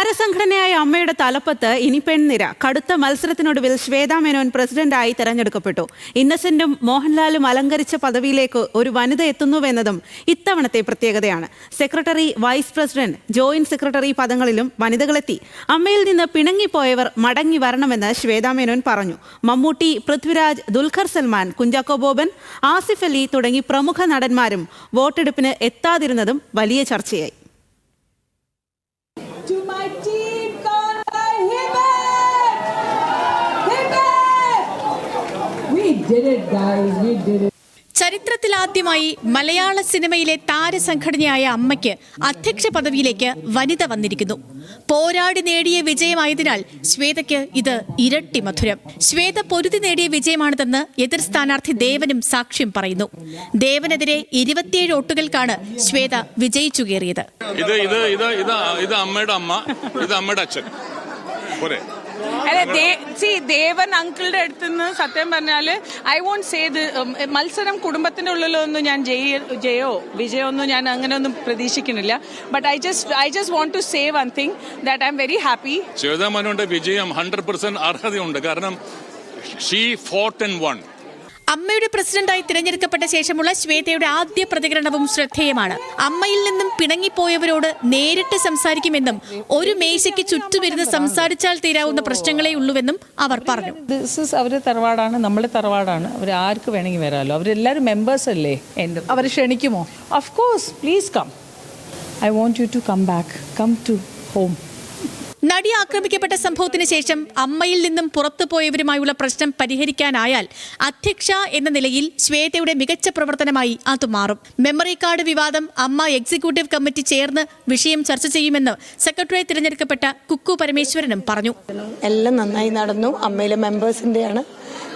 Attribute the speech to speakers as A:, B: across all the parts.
A: താരസംഘടനയായ അമ്മയുടെ തലപ്പത്ത് ഇനി പെൺനിര. കടുത്ത മത്സരത്തിനൊടുവിൽ ശ്വേതാ മേനോൻ പ്രസിഡന്റായി തെരഞ്ഞെടുക്കപ്പെട്ടു. ഇന്നസെന്റും മോഹൻലാലും അലങ്കരിച്ച പദവിയിലേക്ക് ഒരു വനിത എത്തുന്നുവെന്നതും ഇത്തവണത്തെ പ്രത്യേകതയാണ്. Secretary vice president joint secretary പദങ്ങളിലും വനിതകളെത്തി. അമ്മയിൽ നിന്ന് പിണങ്ങിപ്പോയവർ മടങ്ങി വരണമെന്ന് ശ്വേതാ മേനോൻ പറഞ്ഞു. മമ്മൂട്ടി പൃഥ്വിരാജ് ദുൽഖർ സൽമാൻ കുഞ്ചാക്കോ ബോബൻ ആസിഫ് അലി തുടങ്ങി പ്രമുഖ നടന്മാരും വോട്ടെടുപ്പിന് എത്താതിരുന്നതും വലിയ ചർച്ചയായി.
B: To my team called by Hibbert! Hibbert! We did it, guys. We did it.
C: ചരിത്രത്തിലാദ്യമായി മലയാള സിനിമയിലെ താരസംഘടനയായ അമ്മയ്ക്ക് അധ്യക്ഷ പദവിയിലേക്ക് വനിത വന്നിരിക്കുന്നു. പോരാടി നേടിയ വിജയമായതിനാൽ ശ്വേതയ്ക്ക് ഇത് ഇരട്ടി മധുരം. ശ്വേത പൊരുതി നേടിയ വിജയമാണിതെന്ന് എതിർ സ്ഥാനാർത്ഥി ദേവനും സാക്ഷ്യം പറയുന്നു. ദേവനെതിരെ ഇരുപത്തിയേഴ് വോട്ടുകൾക്കാണ് ശ്വേത വിജയിച്ചു കയറിയത്.
D: ഇത് ഇത് ഇത് ഇത് അമ്മയുടെ അമ്മ ഇത് അമ്മയുടെ അച്ഛൻ.
E: അല്ല ദേ- see, ദേവൻ അങ്കിളുടെ അടുത്ത് നിന്ന് സത്യം പറഞ്ഞാൽ ഐ വോണ്ട് സേ ഇത് മത്സരം കുടുംബത്തിന്റെ ഉള്ളിലൊന്നും ഞാൻ ജയ ജയോ വിജയോ ഒന്നും ഞാൻ അങ്ങനെ ഒന്നും പ്രതീക്ഷിക്കുന്നില്ല. But I just I just want to say one thing that I'm very happy
D: ശ്വേതാമനുവിന്റെ വിജയം ഹൺഡ്രഡ് പെർസെന്റ് അർഹതയുണ്ട്. കാരണം ഷീ ഫോർട്ട് ആൻഡ് വൺ
C: അമ്മയുടെ പ്രസിഡന്റായി തിരഞ്ഞെടുക്കപ്പെട്ട ശേഷമുള്ള ശ്വേതയുടെ ആദ്യ പ്രതികരണവും ശ്രദ്ധേയമാണ്. അമ്മയിൽ നിന്നും പിണങ്ങിപ്പോയവരോട് നേരിട്ട് സംസാരിക്കുമെന്നും ഒരു മേശയ്ക്ക് ചുറ്റുമിരുന്ന് സംസാരിച്ചാൽ തീരാവുന്ന പ്രശ്നങ്ങളെ ഉള്ളൂവെന്നും അവർ പറഞ്ഞു.
F: തറവാടാണ് നമ്മുടെ തറവാടാണ്. അവർ ആർക്ക് വേണമെങ്കിൽ വരാമല്ലോ അവരെല്ലാവരും മെമ്പേഴ്സ് അല്ലേ? എന്റെ
G: അവർ ക്ഷണിക്കുമോ?
F: Of course please come I want you to come back come to home
C: നടി ആക്രമിക്കപ്പെട്ട സംഭവത്തിന് ശേഷം അമ്മയിൽ നിന്നും പുറത്തു പോയവരുമായുള്ള പ്രശ്നം പരിഹരിക്കാനായാൽ അധ്യക്ഷ എന്ന നിലയിൽ ശ്വേതയുടെ മികച്ച പ്രവർത്തനമായി അത് മാറും. മെമ്മറി കാർഡ് വിവാദം അമ്മ എക്സിക്യൂട്ടീവ് കമ്മിറ്റി ചേർന്ന് വിഷയം ചർച്ച ചെയ്യുമെന്ന് സെക്രട്ടറി തിരഞ്ഞെടുക്കപ്പെട്ട കുക്കു പരമേശ്വരനും പറഞ്ഞു.
H: എല്ലാം നന്നായി നടന്നു. അമ്മയിലെ മെമ്പേഴ്സിന്റെയാണ്.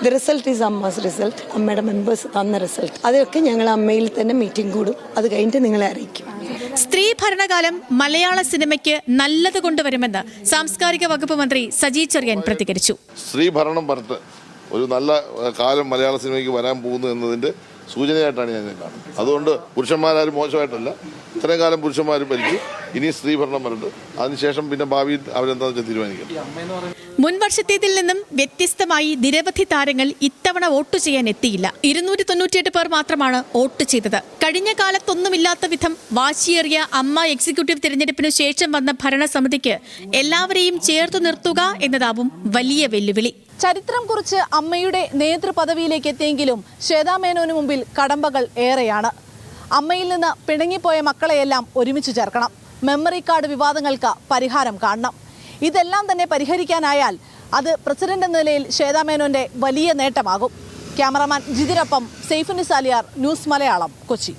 H: The result is Amma's result അമ്മയുടെ മെമ്പേഴ്സ് തന്ന റിസൾട്ട് അതൊക്കെ ഞങ്ങൾ അമ്മയിൽ തന്നെ മീറ്റിംഗ് കൂടും. അത് കഴിഞ്ഞിട്ട് നിങ്ങളെ അറിയിക്കും.
C: സ്ത്രീ ഭരണകാലം മലയാള സിനിമയ്ക്ക് നല്ലത് കൊണ്ടുവരുമെന്ന് സാംസ്കാരിക വകുപ്പ് മന്ത്രി സജി ചെറിയൻ പ്രതികരിച്ചു.
I: സ്ത്രീ ഭരണം ഒരു നല്ല കാലം മലയാള സിനിമയ്ക്ക് വരാൻ പോകുന്നു എന്നതിന്റെ സൂചനയായിട്ടാണ് ഞാൻ കാണുന്നത്. അതുകൊണ്ട് പുരുഷന്മാരാരും മോശമായിട്ടല്ല. ഇത്രയും കാലം പുരുഷന്മാർ ഭരിച്ചു. ഇനി സ്ത്രീ ഭരണം വരണ്ട് അതിനുശേഷം പിന്നെ ഭാവിയിൽ അവരെന്താ വെച്ചാൽ തീരുമാനിക്കും.
C: മുൻ വർഷത്തേതിൽ നിന്നും വ്യത്യസ്തമായി നിരവധി താരങ്ങൾ ഇത്തവണ വോട്ട് ചെയ്യാൻ എത്തിയില്ല. ഇരുന്നൂറ്റി തൊണ്ണൂറ്റിയെട്ട് പേർ മാത്രമാണ് വോട്ട് ചെയ്തത്. കഴിഞ്ഞ കാലത്തൊന്നുമില്ലാത്ത വിധം വാശിയേറിയ അമ്മ എക്സിക്യൂട്ടീവ് തിരഞ്ഞെടുപ്പിനു ശേഷം വന്ന ഭരണസമിതിക്ക് എല്ലാവരെയും ചേർത്തു നിർത്തുക എന്നതാവും വലിയ വെല്ലുവിളി.
G: ചരിത്രം കുറിച്ച് അമ്മയുടെ നേതൃപദവിയിലേക്ക് എത്തിയെങ്കിലും ശ്വേതാമേനോന് മുമ്പിൽ കടമ്പകൾ ഏറെയാണ്. അമ്മയിൽ നിന്ന് പിണങ്ങിപ്പോയ മക്കളെയെല്ലാം ഒരുമിച്ച് ചേർക്കണം. മെമ്മറി കാർഡ് വിവാദങ്ങൾക്ക് പരിഹാരം കാണണം. ഇതെല്ലാം തന്നെ പരിഹരിക്കാനായാൽ അത് പ്രസിഡന്റ് എന്ന നിലയിൽ ശ്വേതാമേനോന്റെ വലിയ നേട്ടമാകും. ക്യാമറമാൻ ജിതിരൊപ്പം സെയ്ഫുനിസാലിയാർ ന്യൂസ് മലയാളം കൊച്ചി.